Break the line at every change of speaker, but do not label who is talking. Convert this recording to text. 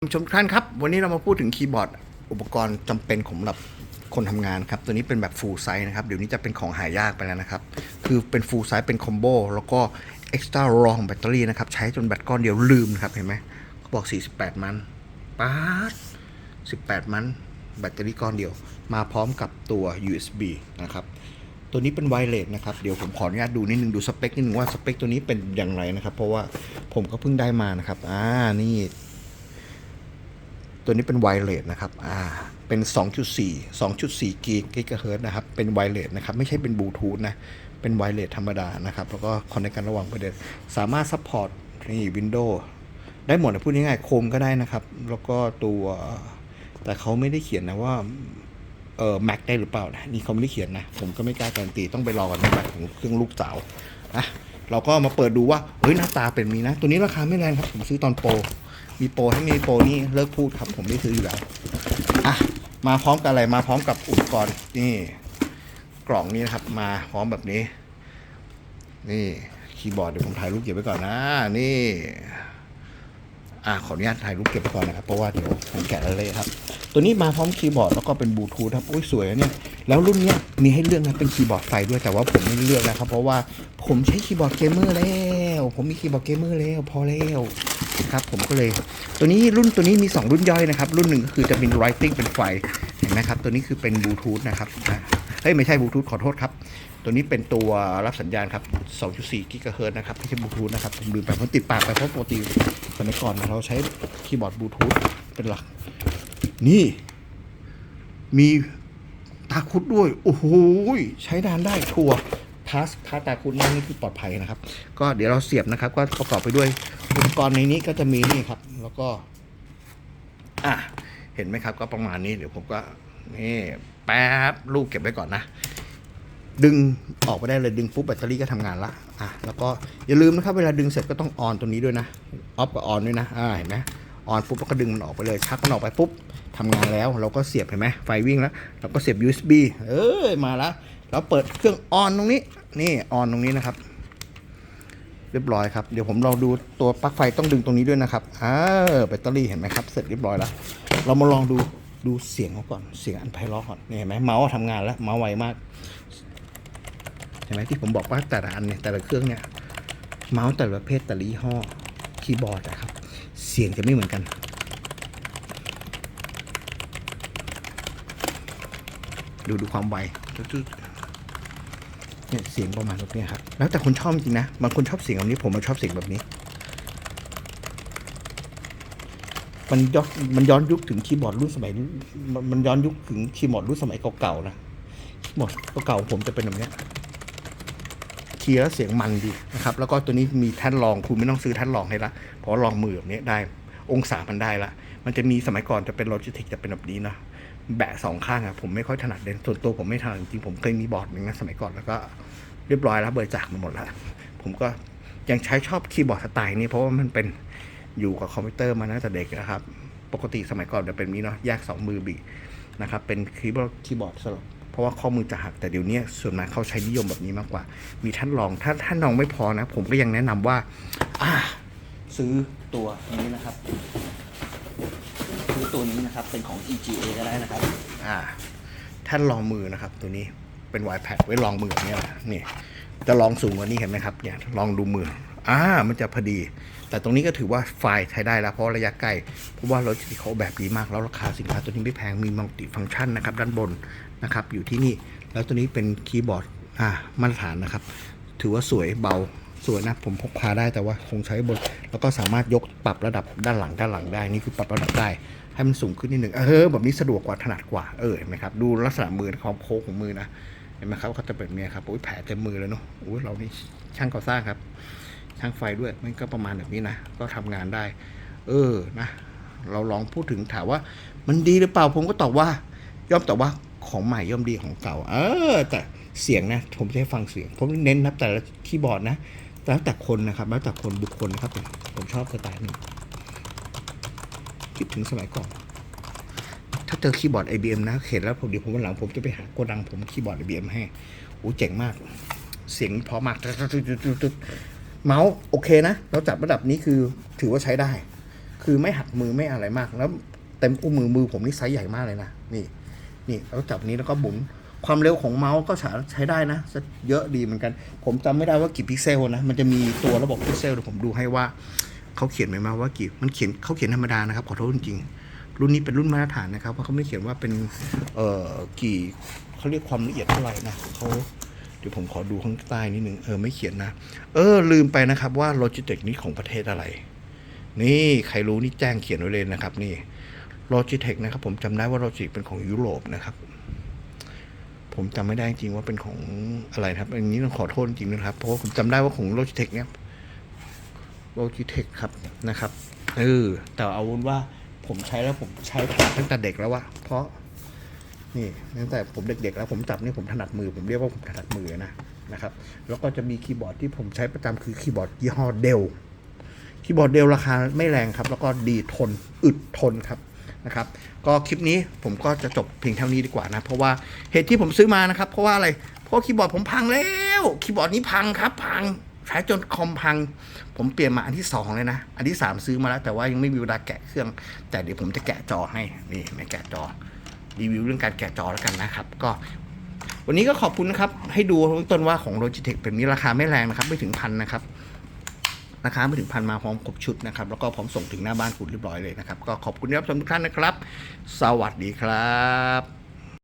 ชมท่านครับ วันนี้เรามาพูดถึงคีย์บอร์ด อุปกรณ์จำเป็นของสำหรับคนทำงานครับ ตัวนี้เป็นแบบ full size นะครับ เดี๋ยวนี้จะเป็นของหายากไปแล้วนะครับ คือเป็น full size เป็นคอมโบแล้วก็ extra long แบตเตอรี่นะครับ ใช้จนแบตก้อนเดียวลืมนะครับ เห็นไหมเขาบอก 48 มันป๊าด18 มัน แบตเตอรี่ก้อนเดียว มาพร้อมกับตัว USB นะครับ ตัวนี้เป็นไวเลสนะครับ เดี๋ยวผมขออนุญาตดูนิดนึง ดูสเปคนิดนึงว่าสเปคตัวนี้เป็นอย่างไรนะครับ เพราะว่าผมก็เพิ่งได้มานะครับ อ่า นี่ ตัวนี้เป็นไวเลสนะครับอ่าเป็น 2.4 2.4กิกะเฮิรตซ์นะครับ เป็นไวเลสนะครับ ไม่ใช่เป็นบลูทูธนะ เป็นไวเลสธรรมดานะครับ แล้วก็คอนเนคกันระหว่างประเด็นสามารถซัพพอร์ตนี่วินโดว์ได้หมดนะพูดง่ายๆโคมก็ได้นะครับ แล้วก็ตัว แต่เขาไม่ได้เขียนนะว่าเออ Mac ได้หรือเปล่านะนี่เขาไม่ได้เขียนนะ ผมก็ไม่กล้าการันตีต้องไปรอกันในบัตรของเครื่องลูกสาวอะ เราก็มาเปิดดูว่าเฮ้ยหน้าตาเป็นมีนะ ตัวนี้ราคาไม่แรงครับผมซื้อตอนโปรมีโปรให้มีโปรนี่เลิกพูดครับผมไม่ซื้ออยู่แล้วอะมาพร้อมกับอะไรมาพร้อมกับอุปกรณ์นี่กล่องนี้นะครับ มาพร้อมแบบนี้ นี่คีย์บอร์ดเดี๋ยวผมถ่ายรูปเก็บไว้ก่อนนะ นี่ อะขออนุญาตถ่ายรูปเก็บไว้ก่อนนะครับเพราะว่าเดี๋ยวผมแกะล้วเลยครับ ตัวนี้มาพร้อมคีย์บอร์ดแล้วก็เป็นบลูทูธครับโอ้ยสวยเนี่ย แล้วรุ่นนี้มีให้เลือกนะเป็นคีย์บอร์ดไฟด้วยแต่ว่าผมไม่เลือกนะครับ เพราะว่าผมใช้คีย์บอร์ดเกมเมอร์แล้ว ผมมีคีย์บอร์ดเกมเมอร์แล้วพอแล้วครับผมก็เลย ตัวนี้รุ่นตัวนี้มี 2 รุ่นย่อยนะครับ รุ่นหนึ่งก็คือจะเป็น writing เป็นไฟเห็นไหมครับ ตัวนี้คือเป็นบลูทูธนะครับเฮ้ยไม่ใช่บลูทูธขอโทษครับ ตัวนี้เป็นตัวรับสัญญาณครับ 2.4 กิกะเฮิรตซ์นะครับไม่ใช่บลูทูธนะครับผมลืมไปผมติดปากไปเพราะปกติสมัยก่อนเราใช้คีย์บอร์ดบลูทูธเป็นหลัก นี่มี ตาคุดด้วย โอ้โหใช้ดานได้ชัวร์ทัสถ้าตาคุดนั่นนี่คือปลอดภัยนะครับ ก็เดี๋ยวเราเสียบนะครับ ก็ประกอบไปด้วยอุปกรณ์ในนี้ก็จะมีนี่ครับ แล้วก็ อะเห็นไหมครับ ก็ประมาณนี้เดี๋ยวผมก็นี่แป๊บลูกเก็บไว้ก่อนนะ ดึงออกไปได้เลยดึงปุ๊บแบตเตอรี่ก็ทำงานละอะแล้วก็อย่าลืมนะครับ เวลาดึงเสร็จก็ต้องออนตัวนี้ด้วยนะออฟกับออนด้วยนะอ่าเห็นไหม ออนปุ๊บแล้วก็ดึงมันออกไปเลยชักมันออกไปปุ๊บทำงานแล้วเราก็เสียบเห็นไหมไฟวิ่งแล้ว เราก็เสียบ USB เอ้ยมาแล้วเราเปิดเครื่องออนตรงนี้นี่ออนตรงนี้นะครับ เรียบร้อยครับเดี๋ยวผมลองดูตัวปลั๊กไฟต้องดึงตรงนี้ด้วยนะครับอ่าแบตเตอรี่เห็นไหมครับเสร็จเรียบร้อยแล้ว เรามาลองดูดูเสียงเขาก่อนเสียงอันไพเราะก่อนนี่เห็นไหมเมาส์ทำงานแล้วเมาส์ไวมากเห็นไหมที่ผมบอกว่าแต่ละอันเนี่ยแต่ละเครื่องเนี่ยเมาส์แต่ละประเภทแต่ละยี่ห้อคีย์บอร์ดนะครับ เสียงจะไม่เหมือนกัน ดูดูความไวเนี่ยเสียงประมาณแบบนี้ครับ แล้วแต่คนชอบจริงนะ บางคนชอบเสียงแบบนี้ ผมมาชอบเสียงแบบนี้ มันย้อนมันย้อนยุคถึงคีย์บอร์ดรุ่นสมัย มันย้อนยุคถึงคีย์บอร์ดรุ่นสมัยเก่าๆนะ คีย์บอร์ดเก่าๆผมจะเป็นแบบนี้ ยคียร์เสียงมันดีนะครับ แล้วก็ตัวนี้มีแท่นรองคุณไม่ต้องซื้อแท่นรองให้ละเพราะรองมือแบบนี้ได้องศามันได้ละมันจะมีสมัยก่อนจะเป็น Logitech จะเป็นแบบนี้นะแบะสองข้างอะผมไม่ค่อยถนัดเด่นส่วนตัวผมไม่ถนัดจริงผมเคยมีบอร์ดหนึ่งนะสมัยก่อนแล้วก็เรียบร้อยแล้วเบริจาคมันหมดแล้วผมก็ยังใช้ชอบคีย์บอร์ดสไตล์นี้เพราะว่ามันเป็นอยู่กับคอมพิวเตอร์มาตั้งแต่เด็กนะครับ ปกติสมัยก่อนจะเป็นนี้เนาะแยกสองมือบีนะครับเป็นคีย์บอร์ดคีย์บอร์ดสำหรับ ราะว่าข้อมือจะหักแต่เดี๋ยวนี้ส่วนมากเขาใช้นิยมแบบนี้มากกว่า มีท่านรองถ้าท่านรองไม่พอนะ ผมก็ยังแนะนำว่าอ่าซื้อตัวนี้นะครับซื้อตัวนี้นะครับเป็นของ EGA ก็ได้นะครับอ่าท่านรองมือนะครับ ตัวนี้เป็น y p a d ไว้รองมือแบบนี้แหละนี่จะลองสูงกว่านี้เห็นไหมครับเนี่ยลองดูมืออ่ามันจะพอดี แต่ตรงนี้ก็ถือว่าไฟล์ใช้ได้แล้วเพราะระยะใกล้เพราะว่ารถที่เขาแบบดีมากแล้วราคาสินค้าตัวนี้ไม่แพงมีมัลติฟังก์ชันนะครับด้านบน นะครับ อยู่ที่นี่ แล้วตัวนี้เป็นคีย์บอร์ดอ่ามาตรฐานนะครับ ถือว่าสวยเบาสวยนะผมพกพาได้แต่ว่าคงใช้บน แล้วก็สามารถยกปรับระดับด้านหลังด้านหลังได้นี่คือปรับระดับได้ ให้มันสูงขึ้นนิดหนึ่งเออแบบนี้สะดวกกว่าถนัดกว่าเออเห็นไหมครับ ดูลักษณะมือควาโค้งของมือนะเห็นไหมครับเขาจะเป็นเนี้ยครับโอ้ยแผลเต็มมือเลยเนาะโอ้ยเรานี่ช่างก่อสร้างครับ ช่างไฟด้วยมันก็ประมาณแบบนี้นะก็ทำงานได้ เออนะ เราลองพูดถึงถามว่า มันดีหรือเปล่าผมก็ตอบว่า ย่อมตอบว่า ของใหม่ย่อมดีของเก่า เออ แต่เสียงนะ ผมจะให้ฟังเสียง ผมเน้นนับแต่ละคีย์บอร์ดนะแล้วแต่คนนะครับแล้วแต่คนบุคคลนะครับ ผมชอบสไตล์นี้คิดถึงสมัยก่อน ถ้าเจอคีย์บอร์ด IBM นะเห็นแล้วผมเดี๋ยวผมวันหลังผมจะไปหาโกดังผมคีย์บอร์ด IBM ให้โอ้เจ๋งมาก เสียงพราะมากเมาส์โอเคนะ เราจับระดับนี้คือถือว่าใช้ได้คือคือไม่หักมือไม่อะไรมากแล้วเต็มอุ้มมือมือผมนี่ไซส์ใหญ่มากเลยนะนี่ นี่แล้วจับนี้แล้วก็หมุนความเร็วของเมาส์ก็ใช้ได้นะเยอะดีเหมือนกัน ผมจำไม่ได้ว่ากี่พิกเซลนะมันจะมีตัวระบบพิกเซลเดี๋ยวผมดูให้ว่าเขาเขียนไหมมาว่ากี่มันเขียนเขาเขียนธรรมดานะครับขอโทษจริงรุ่นนี้เป็นรุ่นมาตรฐานนะครับเพราะเขาไม่เขียนว่าเป็นเอ่อกี่เขาเรียกความละเอียดเท่าไหร่นะเขาเดี๋ยวผมขอดูข้างใต้นิดนึงเออไม่เขียนนะ เออ ลืมไปนะครับว่า Logitech นี้ของประเทศอะไร นี่ใครรู้นี่แจ้งเขียนไว้เลยนะครับ นี่ Logitech นะครับ ผมจำได้ว่า Logitech เป็นของยุโรปนะครับ ผมจำไม่ได้จริงว่าเป็นของอะไรครับอันนี้ต้องขอโทษจริงนะครับ เพราะว่าผมจำได้ว่าของ Logitech เนี่ย Logitech ครับนะครับเออแต่เอาเป็นว่าผมใช้แล้วผมใช้ตั้งแต่เด็กแล้ววะเพราะนี่ตั้งแต่ผมเด็กๆแล้วผมจับนี่ผมถนัดมือ ผมเรียกว่าผมถนัดมือนะนะครับ แล้วก็จะมีคีย์บอร์ดที่ผมใช้ประจำคือคีย์บอร์ดยี่ห้อเดลคีย์บอร์ดเดลราคาไม่แรงครับ แล้วก็ดีทนอึดทนครับ นะครับก็คลิปนี้ผมก็จะจบเพียงเท่านี้ดีกว่านะเพราะว่าเหตุที่ผมซื้อมานะครับ เพราะว่าอะไรเพราะคีย์บอร์ดผมพังแล้วคีย์บอร์ดนี้พังครับ พังใช้จนคอมพัง ผมเปลี่ยนมาอันที่สองเลยนะ อันที่สามซื้อมาแล้ว แต่ว่ายังไม่มีเวลาแกะเครื่อง แต่เดี๋ยวผมจะแกะจอให้นี่ไม่แกะจอรีวิวเรื่องการแกะจอแล้วกันนะครับ ก็ วันนี้ก็ขอบคุณนะครับ ให้ดูต้นว่าของ Logitech เป็นนี้ราคาไม่แรงนะครับ ไม่ถึงพันนะครับ ราคาไม่ถึงพันมาพร้อมครบชุดนะครับ แล้วก็พร้อมส่งถึงหน้าบ้านคุณเรียบร้อยเลยนะครับ ก็ขอบคุณที่รับชมทุกท่านนะครับ สวัสดีครับ